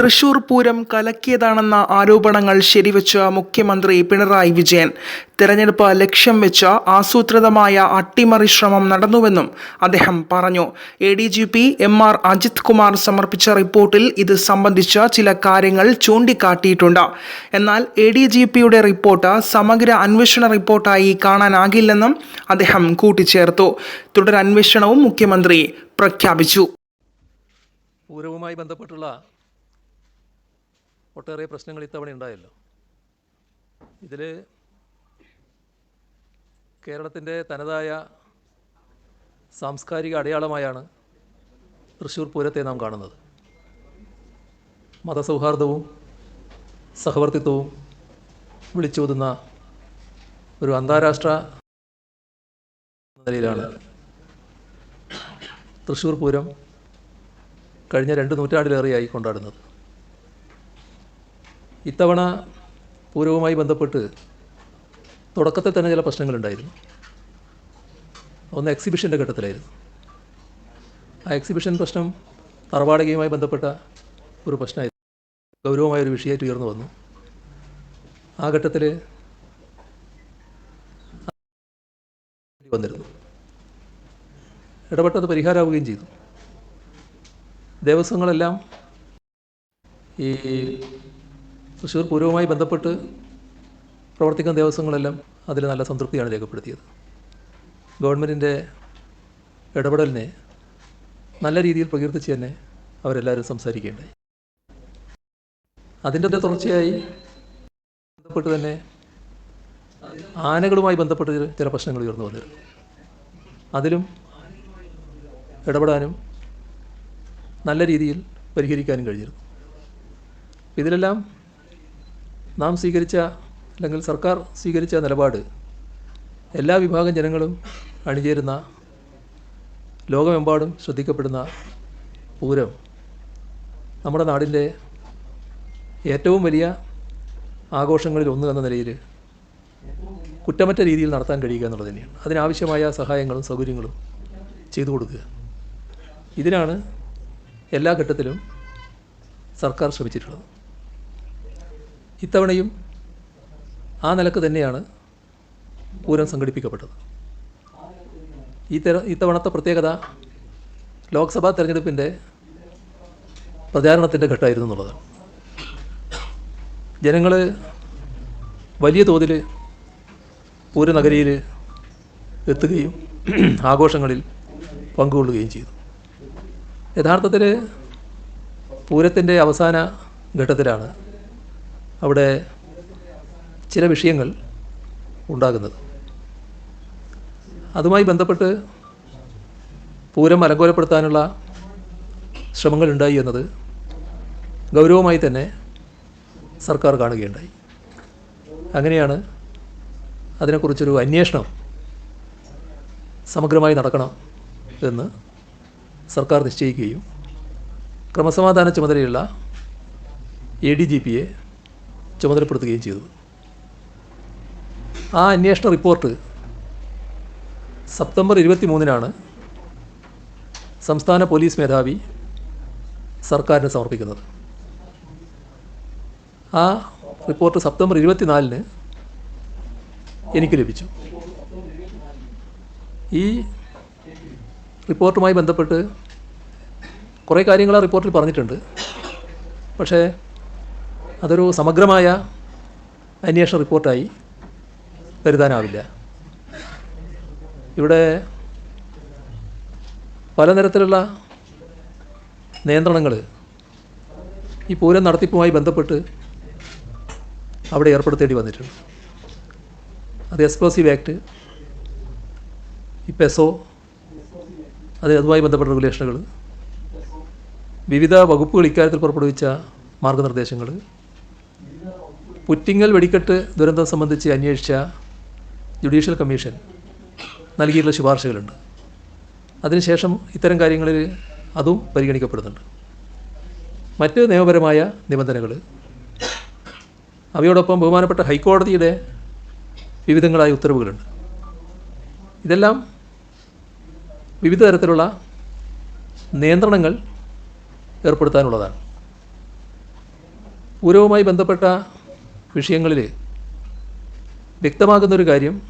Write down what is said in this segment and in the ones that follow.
തൃശൂർ പൂരം കലക്കിയതാണെന്ന ആരോപണങ്ങൾ ശരിവെച്ച മുഖ്യമന്ത്രി പിണറായി വിജയൻ. തെരഞ്ഞെടുപ്പ് ലക്ഷ്യം വെച്ച ആസൂത്രിതമായ അട്ടിമറി ശ്രമം നടന്നുവെന്നും അദ്ദേഹം പറഞ്ഞു. A D G P M R Ajith Kumar സമർപ്പിച്ച റിപ്പോർട്ടിൽ ഇത് സംബന്ധിച്ച ചില കാര്യങ്ങൾ ചൂണ്ടിക്കാട്ടിയിട്ടുണ്ട്. എന്നാൽ എ ഡി ജി പിയുടെ റിപ്പോർട്ട് സമഗ്ര അന്വേഷണ റിപ്പോർട്ടായി കാണാനാകില്ലെന്നും അദ്ദേഹം കൂട്ടിച്ചേർത്തു. തുടരന്വേഷണവും മുഖ്യമന്ത്രി പ്രഖ്യാപിച്ചു. പൂരവുമായി ബന്ധപ്പെട്ടുള്ള ഒട്ടേറെ പ്രശ്നങ്ങൾ ഇത്തവണ ഉണ്ടായല്ലോ. ഇതിൽ കേരളത്തിന്റെ തനതായ സാംസ്കാരിക അടയാളമായാണ് തൃശ്ശൂർ പൂരത്തെ നാം കാണുന്നത്. മതസൗഹാർദ്ദവും സഹവർത്തിത്വവും വിളിച്ചോതുന്ന ഒരു അന്താരാഷ്ട്ര നിലയിലാണ് തൃശ്ശൂർ പൂരം കഴിഞ്ഞ രണ്ട് നൂറ്റാണ്ടിലേറെയായി കൊണ്ടാടുന്നത്. ഇത്തവണ പൂരവുമായി ബന്ധപ്പെട്ട് തുടക്കത്തിൽ തന്നെ ചില പ്രശ്നങ്ങളുണ്ടായിരുന്നു. ഒന്ന് എക്സിബിഷന്റെ ഘട്ടത്തിലായിരുന്നു. ആ എക്സിബിഷൻ പ്രശ്നം തറവാടകയുമായി ബന്ധപ്പെട്ട ഒരു പ്രശ്നമായിരുന്നു. ഗൗരവമായ ഒരു വിഷയമായിട്ട് ഉയർന്നു വന്നു. ആ ഘട്ടത്തിൽ വന്നിരുന്നു. ഇടപെട്ടത് പരിഹാരമാവുകയും ചെയ്തു. ദേവസ്വങ്ങളെല്ലാം ഈ തൃശ്ശൂർ പൂരവുമായി ബന്ധപ്പെട്ട് പ്രവർത്തിക്കുന്ന ദേവസ്വങ്ങളെല്ലാം അതിൽ നല്ല സംതൃപ്തിയാണ് രേഖപ്പെടുത്തിയത്. ഗവൺമെന്റിന്റെ ഇടപെടലിനെ നല്ല രീതിയിൽ പ്രകീർത്തിച്ച് തന്നെ അവരെല്ലാവരും സംസാരിക്കുകയുണ്ടായി. അതിന്റെ തുടർച്ചയായി ബന്ധപ്പെട്ട് തന്നെ ആനകളുമായി ബന്ധപ്പെട്ട് ചില- പ്രശ്നങ്ങൾ ഉയർന്നു വന്നിരുന്നു അതിലും ഇടപെടാനും നല്ല രീതിയിൽ പരിഹരിക്കാനും കഴിഞ്ഞിരുന്നു. ഇതിലെല്ലാം നാം സ്വീകരിച്ച അല്ലെങ്കിൽ സർക്കാർ സ്വീകരിച്ച നിലപാട് എല്ലാ വിഭാഗം ജനങ്ങളും അണിചേരുന്ന ലോകമെമ്പാടും ശ്രദ്ധിക്കപ്പെടുന്ന പൂരം നമ്മുടെ നാടിന്റെ ഏറ്റവും വലിയ ആഘോഷങ്ങളിൽ ഒന്ന് എന്ന നിലയിൽ കുറ്റമറ്റ രീതിയിൽ നടത്താൻ കഴിയുക എന്നുള്ളത് തന്നെയാണ്. അതിനാവശ്യമായ സഹായങ്ങളും സൗകര്യങ്ങളും ചെയ്തു കൊടുക്കുക. ഇതിനാണ് എല്ലാ ഘട്ടത്തിലും സർക്കാർ ശ്രമിച്ചിട്ടുള്ളത്. ഇത്തവണയും ആ നിലയ്ക്ക് തന്നെയാണ് പൂരം സംഘടിപ്പിക്കപ്പെട്ടത്. ഈ തെര ഇത്തവണത്തെ പ്രത്യേകത ലോക്സഭാ തെരഞ്ഞെടുപ്പിന്റെ പ്രചാരണത്തിന്റെ ഘട്ടമായിരുന്നു എന്നുള്ളതാണ്. ജനങ്ങൾ വലിയ തോതിൽ പൂരനഗരിയിൽ എത്തുകയും ആഘോഷങ്ങളിൽ പങ്കുകൊള്ളുകയും ചെയ്തു. യഥാർത്ഥത്തിൽ പൂരത്തിന്റെ അവസാന ഘട്ടത്തിലാണ് അവിടെ ചില വിഷയങ്ങൾ ഉണ്ടാകുന്നത്. അതുമായി ബന്ധപ്പെട്ട് പൂരം അലങ്കോലപ്പെടുത്താനുള്ള ശ്രമങ്ങൾ ഉണ്ടായി എന്നത് ഗൗരവമായി തന്നെ സർക്കാർ കാണുകയുണ്ടായി. അങ്ങനെയാണ് അതിനെക്കുറിച്ചൊരു അന്വേഷണം സമഗ്രമായി നടക്കണം എന്ന് സർക്കാർ നിശ്ചയിക്കുകയും ക്രമസമാധാന ചുമതലയുള്ള എ ഡി ജി പിയെ ചുമതലപ്പെടുത്തുകയും ചെയ്തു. ആ അന്വേഷണ റിപ്പോർട്ട് സെപ്റ്റംബർ ഇരുപത്തി മൂന്നിനാണ് സംസ്ഥാന പോലീസ് മേധാവി സർക്കാരിന് സമർപ്പിക്കുന്നത്. ആ റിപ്പോർട്ട് സെപ്റ്റംബർ ഇരുപത്തിനാലിന് എനിക്ക് ലഭിച്ചു. ഈ റിപ്പോർട്ടുമായി ബന്ധപ്പെട്ട് കുറേ കാര്യങ്ങൾ ആ റിപ്പോർട്ടിൽ പറഞ്ഞിട്ടുണ്ട്. പക്ഷേ അതൊരു സമഗ്രമായ അന്വേഷണ റിപ്പോർട്ടായി കരുതാനാവില്ല ഇവിടെ പലതരത്തിലുള്ള നിയന്ത്രണങ്ങൾ ഈ പൂരം നടത്തിപ്പുമായി ബന്ധപ്പെട്ട് അവിടെ ഏർപ്പെടുത്തേണ്ടി വന്നിട്ടുണ്ട്. അത് എക്സ്പ്ലോസീവ് ആക്ട് ഈ പെസോ അത് അതുമായി ബന്ധപ്പെട്ട റെഗുലേഷനുകൾ വിവിധ വകുപ്പുകൾ ഇക്കാര്യത്തിൽ പുറപ്പെടുവിച്ച മാർഗനിർദ്ദേശങ്ങൾ പുറ്റിങ്ങൽ വെടിക്കെട്ട് ദുരന്തം സംബന്ധിച്ച് അന്വേഷിച്ച ജുഡീഷ്യൽ കമ്മീഷൻ നൽകിയിട്ടുള്ള ശുപാർശകളുണ്ട്. അതിനുശേഷം ഇത്തരം കാര്യങ്ങളിൽ അതും പരിഗണിക്കപ്പെടുന്നുണ്ട്. മറ്റ് നിയമപരമായ നിബന്ധനകൾ. അവയോടൊപ്പം ബഹുമാനപ്പെട്ട ഹൈക്കോടതിയുടെ വിവിധങ്ങളായ ഉത്തരവുകളുണ്ട്. ഇതെല്ലാം വിവിധ തരത്തിലുള്ള നിയന്ത്രണങ്ങൾ ഏർപ്പെടുത്താനുള്ളതാണ്. പൂരവുമായി ബന്ധപ്പെട്ട വിഷയങ്ങളിൽ വ്യക്തമാകുന്നൊരു കാര്യം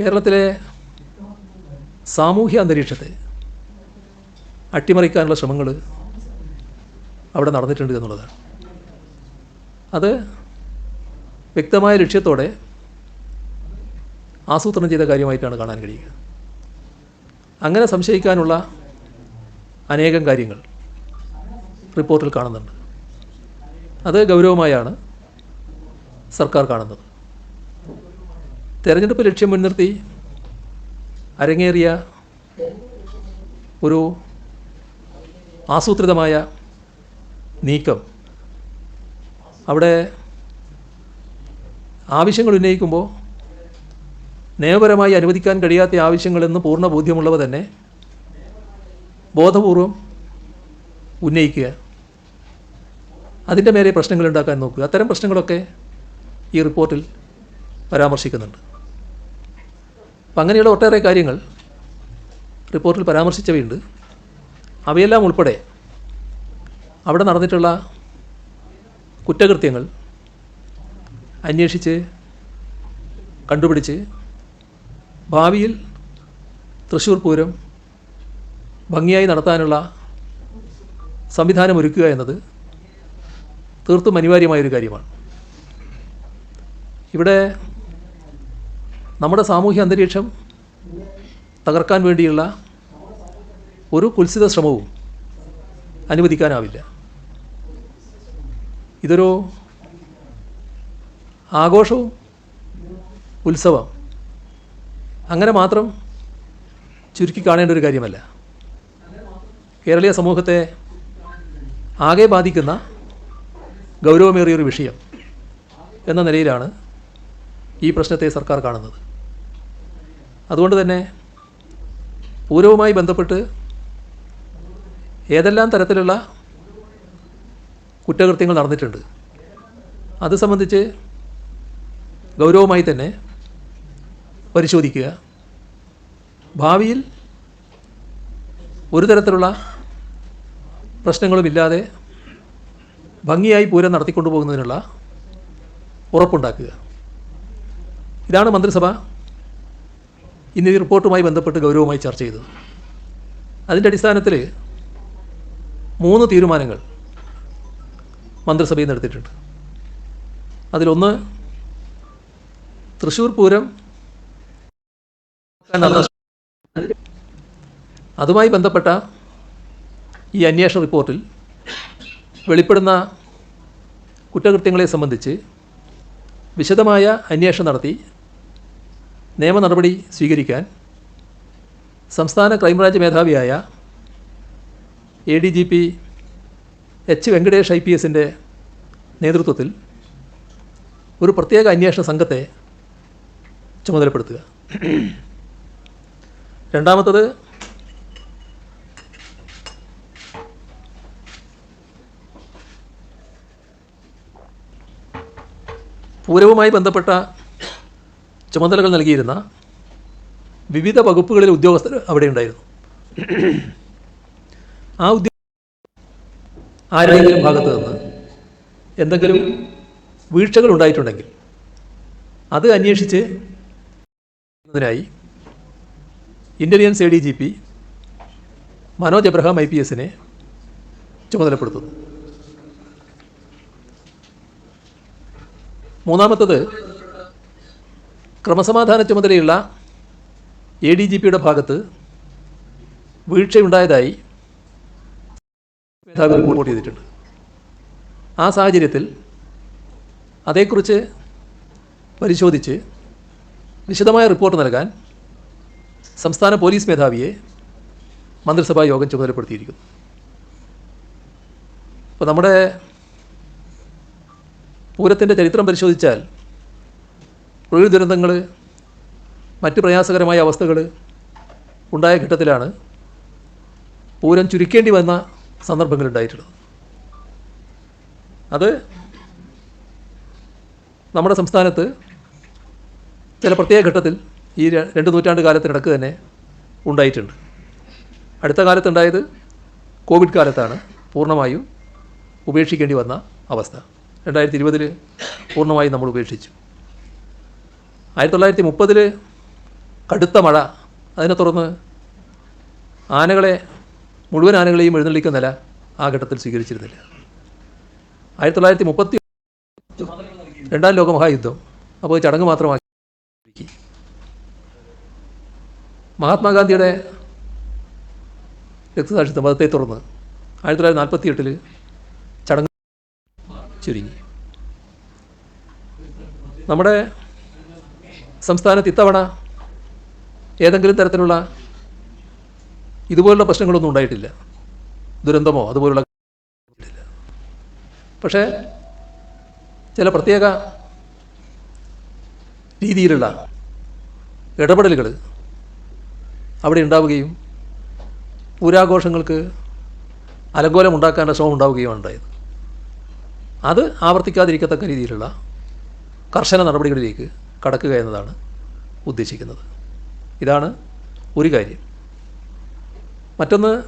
കേരളത്തിലെ സാമൂഹ്യ അന്തരീക്ഷത്തെ അട്ടിമറിക്കാനുള്ള ശ്രമങ്ങൾ അവിടെ നടന്നിട്ടുണ്ട് എന്നുള്ളതാണ്. അത് വ്യക്തമായ ലക്ഷ്യത്തോടെ ആസൂത്രണം ചെയ്ത കാര്യമായിട്ടാണ് കാണാൻ കഴിയുക. അങ്ങനെ സംശയിക്കാനുള്ള അനേകം കാര്യങ്ങൾ റിപ്പോർട്ടിൽ കാണുന്നുണ്ട്. അത് ഗൗരവമായാണ്. സർക്കാർ കാണുന്നത്. തെരഞ്ഞെടുപ്പ് ലക്ഷ്യം മുൻനിർത്തി അരങ്ങേറിയ ഒരു ആസൂത്രിതമായ നീക്കം. അവിടെ ആവശ്യങ്ങൾ ഉന്നയിക്കുമ്പോൾ നിയമപരമായി അനുവദിക്കാൻ കഴിയാത്ത ആവശ്യങ്ങളെന്ന് പൂർണ ബോധ്യമുള്ളവ തന്നെ ബോധപൂർവം ഉന്നയിക്കുക. അതിന്റെ മേലെ പ്രശ്നങ്ങൾ ഉണ്ടാക്കാൻ നോക്കുക. അത്തരം പ്രശ്നങ്ങളൊക്കെ ഈ റിപ്പോർട്ടിൽ പരാമർശിക്കുന്നുണ്ട്. അപ്പം അങ്ങനെയുള്ള ഒട്ടേറെ കാര്യങ്ങൾ റിപ്പോർട്ടിൽ പരാമർശിച്ചവയുണ്ട്. അവയെല്ലാം ഉൾപ്പെടെ അവിടെ നടന്നിട്ടുള്ള കുറ്റകൃത്യങ്ങൾ അന്വേഷിച്ച് കണ്ടുപിടിച്ച് ഭാവിയിൽ തൃശ്ശൂർ പൂരം ഭംഗിയായി നടത്താനുള്ള സംവിധാനമൊരുക്കുക എന്നത് തീർത്തും അനിവാര്യമായൊരു കാര്യമാണ്. ഇവിടെ നമ്മുടെ സാമൂഹ്യ അന്തരീക്ഷം തകർക്കാൻ വേണ്ടിയുള്ള ഒരു കുൽസിത ശ്രമവും അനുവദിക്കാനാവില്ല. ഇതൊരു ആഘോഷവും ഉത്സവം. അങ്ങനെ മാത്രം ചുരുക്കി കാണേണ്ട ഒരു കാര്യമല്ല. കേരളീയ സമൂഹത്തെ ആകെ ബാധിക്കുന്ന ഗൗരവമേറിയൊരു വിഷയം എന്ന നിലയിലാണ് ഈ പ്രശ്നത്തെ സർക്കാർ കാണുന്നത്. അതുകൊണ്ട് തന്നെ പൂരവുമായി ബന്ധപ്പെട്ട് ഏതെല്ലാം തരത്തിലുള്ള കുറ്റകൃത്യങ്ങൾ നടന്നിട്ടുണ്ട് അത് സംബന്ധിച്ച് ഗൗരവമായി തന്നെ പരിശോധിക്കുക. ഭാവിയിൽ ഒരു തരത്തിലുള്ള പ്രശ്നങ്ങളുമില്ലാതെ ഭംഗിയായി പൂരം നടത്തിക്കൊണ്ടു പോകുന്നതിനുള്ള ഉറപ്പുണ്ടാക്കുക. ഇതാണ് മന്ത്രിസഭ. ഇന്ന് ഈ റിപ്പോർട്ടുമായി ബന്ധപ്പെട്ട് ഗൗരവമായി ചർച്ച ചെയ്തത് അതിന്റെ അടിസ്ഥാനത്തിൽ മൂന്ന് തീരുമാനങ്ങൾ മന്ത്രിസഭയിൽ എടുത്തിട്ടുണ്ട്. അതിലൊന്ന് തൃശ്ശൂർ പൂരം അതുമായി ബന്ധപ്പെട്ട ഈ അന്വേഷണ റിപ്പോർട്ടിൽ വെളിപ്പെടുന്ന കുറ്റകൃത്യങ്ങളെ സംബന്ധിച്ച് വിശദമായ അന്വേഷണം നടത്തി നിയമ നടപടി സ്വീകരിക്കാൻ സംസ്ഥാന crime branch മേധാവിയായ A D G P H Venkatesh I P എസിന്റെ നേതൃത്വത്തിൽ ഒരു പ്രത്യേക അന്വേഷണ സംഘത്തെ ചുമതലപ്പെടുത്തുക. രണ്ടാമത്തത് പൂരവുമായി ബന്ധപ്പെട്ട ചുമതലകൾ നൽകിയിരുന്ന വിവിധ വകുപ്പുകളിലെ ഉദ്യോഗസ്ഥർ അവിടെ ഉണ്ടായിരുന്നു. ആ ഉദ്യോഗ ആരുടെയെങ്കിലും ഭാഗത്ത് നിന്ന് എന്തെങ്കിലും വീഴ്ചകൾ ഉണ്ടായിട്ടുണ്ടെങ്കിൽ അത് അന്വേഷിച്ച് ായി intelligence A D G P Manoj Abraham I P എസിനെ ചുമതലപ്പെടുത്തുന്നു. മൂന്നാമത്തത് ക്രമസമാധാന ചുമതലയുള്ള എ ഡി ജി പിയുടെ ഭാഗത്ത് വീഴ്ചയുണ്ടായതായി മേധാവി റിപ്പോർട്ട് ചെയ്തിട്ടുണ്ട്. ആ സാഹചര്യത്തിൽ അതേക്കുറിച്ച് പരിശോധിച്ച് വിശദമായ റിപ്പോർട്ട് നൽകാൻ സംസ്ഥാന പോലീസ് മേധാവിയെ മന്ത്രിസഭാ യോഗം ചുമതലപ്പെടുത്തിയിരിക്കുന്നു. അപ്പോൾ നമ്മുടെ പൂരത്തിന്റെ ചരിത്രം പരിശോധിച്ചാൽ പ്രകൃതി ദുരന്തങ്ങൾ മറ്റ് പ്രയാസകരമായ അവസ്ഥകൾ ഉണ്ടായ ഘട്ടത്തിലാണ് പൂരം ചുരുക്കേണ്ടി വന്ന സന്ദർഭങ്ങളുണ്ടായിട്ടുള്ളത് അത് നമ്മുടെ സംസ്ഥാനത്ത് ചില പ്രത്യേക ഘട്ടത്തിൽ ഈ രണ്ട് നൂറ്റാണ്ട് കാലത്തിനിടക്ക് തന്നെ ഉണ്ടായിട്ടുണ്ട്. അടുത്ത കാലത്തുണ്ടായത് കോവിഡ് കാലത്താണ് പൂർണമായും ഉപേക്ഷിക്കേണ്ടി വന്ന അവസ്ഥ. രണ്ടായിരത്തി ഇരുപതിൽ പൂർണമായും നമ്മൾ ഉപേക്ഷിച്ചു. ആയിരത്തി തൊള്ളായിരത്തി മുപ്പതിൽ കടുത്ത മഴ. അതിനെ തുടർന്ന് ആനകളെ മുഴുവൻ ആനകളെയും എഴുന്നള്ളിക്കുന്ന നില ആ ഘട്ടത്തിൽ സ്വീകരിച്ചിരുന്നില്ല. ആയിരത്തി തൊള്ളായിരത്തി മുപ്പത്തി രണ്ടാം ലോക മഹായുദ്ധം. അപ്പോൾ ചടങ്ങ് മാത്രമാക്കി. മഹാത്മാഗാന്ധിയുടെ രക്തസാക്ഷിത്വം മതത്തെ തുടർന്ന് ആയിരത്തി തൊള്ളായിരത്തി നാൽപ്പത്തി എട്ടിൽ ചടങ്ങ് ചുരുങ്ങി. നമ്മുടെ സംസ്ഥാനത്ത് ഇത്തവണ ഏതെങ്കിലും തരത്തിലുള്ള ഇതുപോലുള്ള പ്രശ്നങ്ങളൊന്നും ഉണ്ടായിട്ടില്ല ദുരന്തമോ അതുപോലുള്ള. പക്ഷേ ചില പ്രത്യേക രീതിയിലുള്ള ഇടപെടലുകൾ അവിടെ ഉണ്ടാവുകയും പൂരാഘോഷങ്ങൾക്ക് അലങ്കോലം ഉണ്ടാക്കാനുള്ള ശ്രമം ഉണ്ടാവുകയുമാണ് ഉണ്ടായത് അത് ആവർത്തിക്കാതിരിക്കത്തക്ക രീതിയിലുള്ള കർശന നടപടികളിലേക്ക് കടക്കുക എന്നതാണ് ഉദ്ദേശിക്കുന്നത്. ഇതാണ് ഒരു കാര്യം. മറ്റൊന്ന്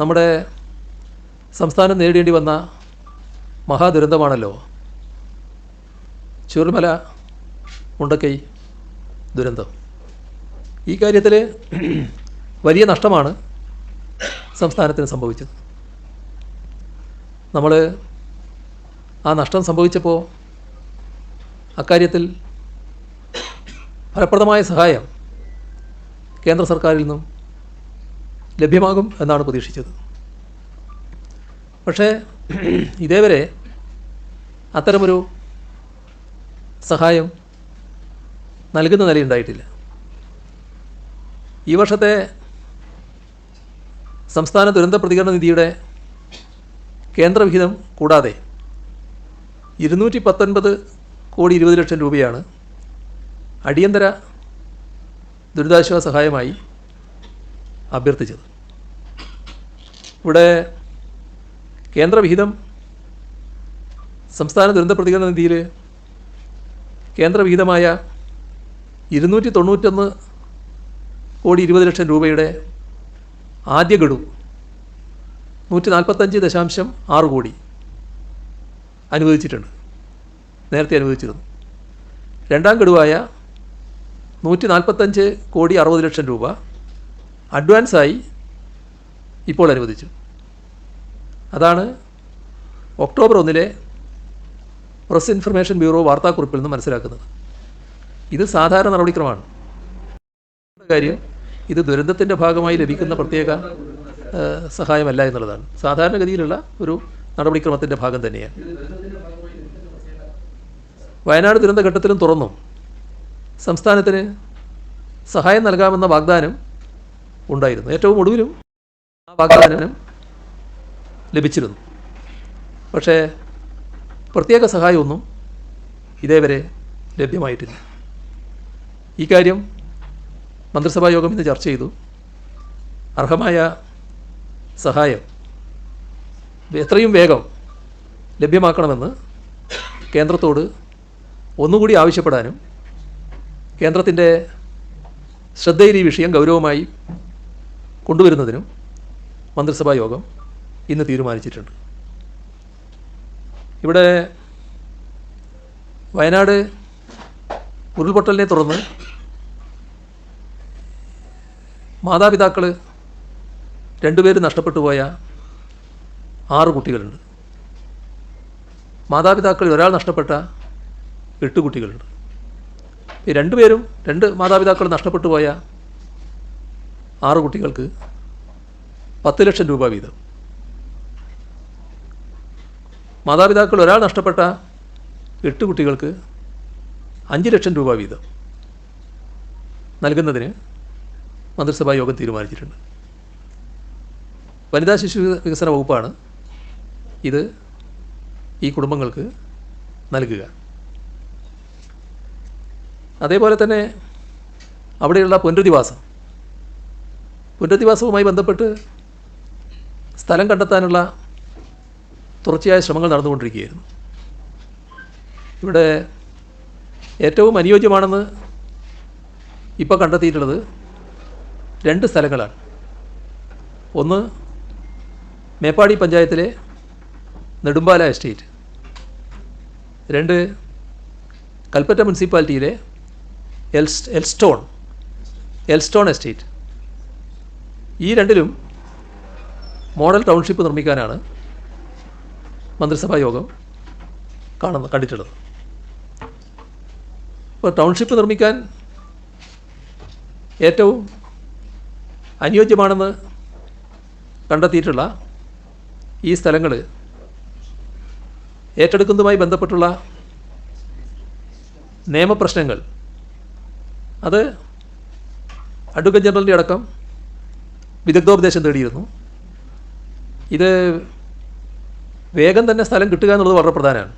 നമ്മുടെ സംസ്ഥാനം നേടേണ്ടി വന്ന മഹാദുരന്തമാണല്ലോ. ചുരുമല മുണ്ടക്കൈ ദുരന്തം. ഈ കാര്യത്തിൽ വലിയ നഷ്ടമാണ് സംസ്ഥാനത്തിന് സംഭവിച്ചത്. നമ്മൾ ആ നഷ്ടം സംഭവിച്ചപ്പോൾ അക്കാര്യത്തിൽ ഫലപ്രദമായ സഹായം കേന്ദ്ര സർക്കാരിൽ നിന്നും ലഭ്യമാകും എന്നാണ് പ്രതീക്ഷിച്ചത്. പക്ഷേ ഇതേവരെ അത്തരമൊരു സഹായം നൽകുന്ന നിലയുണ്ടായിട്ടില്ല. ഈ വർഷത്തെ സംസ്ഥാന ദുരന്ത പ്രതികരണ നിധിയുടെ കേന്ദ്രവിഹിതം കൂടാതെ ഇരുന്നൂറ്റി പത്തൊൻപത് കോടി ഇരുപത് ലക്ഷം രൂപയാണ് അടിയന്തര ദുരിതാശ്വാസ സഹായമായി അഭ്യർത്ഥിച്ചത്. ഇവിടെ കേന്ദ്രവിഹിതം സംസ്ഥാന ദുരന്ത പ്രതികരണ നിധിയിൽ കേന്ദ്രവിഹിതമായ ഇരുന്നൂറ്റി തൊണ്ണൂറ്റൊന്ന് കോടി ഇരുപത് ലക്ഷം രൂപയുടെ ആദ്യ ഗഡു നൂറ്റി നാൽപ്പത്തഞ്ച് ദശാംശം ആറ് കോടി അനുവദിച്ചിട്ടുണ്ട്. നേരത്തെ അനുവദിച്ചിരുന്നു. രണ്ടാം ഗഡുവായ നൂറ്റി നാൽപ്പത്തഞ്ച് കോടി അറുപത് ലക്ഷം രൂപ അഡ്വാൻസായി ഇപ്പോൾ അനുവദിച്ചു. അതാണ് ഒക്ടോബർ ഒന്നിലെ പ്രസ് ഇൻഫർമേഷൻ ബ്യൂറോ വാർത്താക്കുറിപ്പിൽ നിന്ന് മനസ്സിലാക്കുന്നത്. ഇത് സാധാരണ നടപടിക്രമമാണ്. കാര്യം ഇത് ദുരന്തത്തിന്റെ ഭാഗമായി ലഭിക്കുന്ന പ്രത്യേക സഹായമല്ല എന്നുള്ളതാണ്. സാധാരണഗതിയിലുള്ള ഒരു നടപടിക്രമത്തിന്റെ ഭാഗം തന്നെയാണ്. വയനാട് ദുരന്ത ഘട്ടത്തിലും തുറന്നു. സംസ്ഥാനത്തിന് സഹായം നൽകാമെന്ന വാഗ്ദാനം ഉണ്ടായിരുന്നു. ഏറ്റവും ഒടുവിലും ആ വാഗ്ദാനം ലഭിച്ചിരുന്നു. പക്ഷേ പ്രത്യേക സഹായമൊന്നും ഇതേവരെ ലഭ്യമായിട്ടില്ല. ഈ കാര്യം മന്ത്രിസഭാ യോഗം ഇന്ന് ചർച്ച ചെയ്തു. അർഹമായ സഹായം എത്രയും വേഗം ലഭ്യമാക്കണമെന്ന് കേന്ദ്രത്തോട് ഒന്നുകൂടി ആവശ്യപ്പെടാനും കേന്ദ്രത്തിന്റെ ശ്രദ്ധയിൽ ഈ വിഷയം ഗൗരവമായി കൊണ്ടുവരുന്നതിനും മന്ത്രിസഭാ യോഗം ഇന്ന് തീരുമാനിച്ചിട്ടുണ്ട്. ഇവിടെ വയനാട് ഉരുൾപൊട്ടലിനെ തുടർന്ന് മാതാപിതാക്കൾ രണ്ടുപേരും നഷ്ടപ്പെട്ടു പോയ ആറ് കുട്ടികളുണ്ട്. മാതാപിതാക്കളിൽ ഒരാൾ നഷ്ടപ്പെട്ട എട്ട് കുട്ടികളുണ്ട്. ഈ രണ്ടുപേരും രണ്ട് മാതാപിതാക്കൾ നഷ്ടപ്പെട്ടു പോയ ആറ് കുട്ടികൾക്ക് പത്ത് ലക്ഷം രൂപ വീതം. മാതാപിതാക്കൾ ഒരാൾ നഷ്ടപ്പെട്ട എട്ട് കുട്ടികൾക്ക് അഞ്ച് ലക്ഷം രൂപ വീതം നൽകുന്നതിന് മന്ത്രിസഭാ യോഗം തീരുമാനിച്ചിട്ടുണ്ട്. വനിതാ ശിശു വികസന വകുപ്പാണ് ഇത് ഈ കുടുംബങ്ങൾക്ക് നൽകുക. അതേപോലെ തന്നെ അവിടെയുള്ള പുനരധിവാസം. പുനരധിവാസവുമായി ബന്ധപ്പെട്ട് സ്ഥലം കണ്ടെത്താനുള്ള തുടർച്ചയായ ശ്രമങ്ങൾ നടന്നുകൊണ്ടിരിക്കുകയായിരുന്നു. ഇവിടെ ഏറ്റവും അനുയോജ്യമാണെന്ന് ഇപ്പോൾ കണ്ടെത്തിയിട്ടുള്ളത് രണ്ട് സ്ഥലങ്ങളാണ്. ഒന്ന് മേപ്പാടി പഞ്ചായത്തിലെ നെടുമ്പാല എസ്റ്റേറ്റ്. രണ്ട് കൽപ്പറ്റ മുനിസിപ്പാലിറ്റിയിലെ എൽസ്റ്റോൺ എൽസ്റ്റോൺ എസ്റ്റേറ്റ് ഈ രണ്ടിലും മോഡൽ ടൗൺഷിപ്പ് നിർമ്മിക്കാനാണ് മന്ത്രിസഭാ യോഗം കാണുന്ന കണ്ടിട്ടുള്ളത്. അപ്പോൾ ടൗൺഷിപ്പ് നിർമ്മിക്കാൻ ഏറ്റവും അനുയോജ്യമാണെന്ന് കണ്ടെത്തിയിട്ടുള്ള ഈ സ്ഥലങ്ങൾ ഏറ്റെടുക്കുന്നതുമായി ബന്ധപ്പെട്ടുള്ള നിയമപ്രശ്നങ്ങൾ അത് അഡ്വക്കേറ്റ് ജനറലിന്റെ അടക്കം വിദഗ്ധോപദേശം തേടിയിരുന്നു. ഇത് വേഗം തന്നെ സ്ഥലം കിട്ടുക എന്നുള്ളത് വളരെ പ്രധാനമാണ്.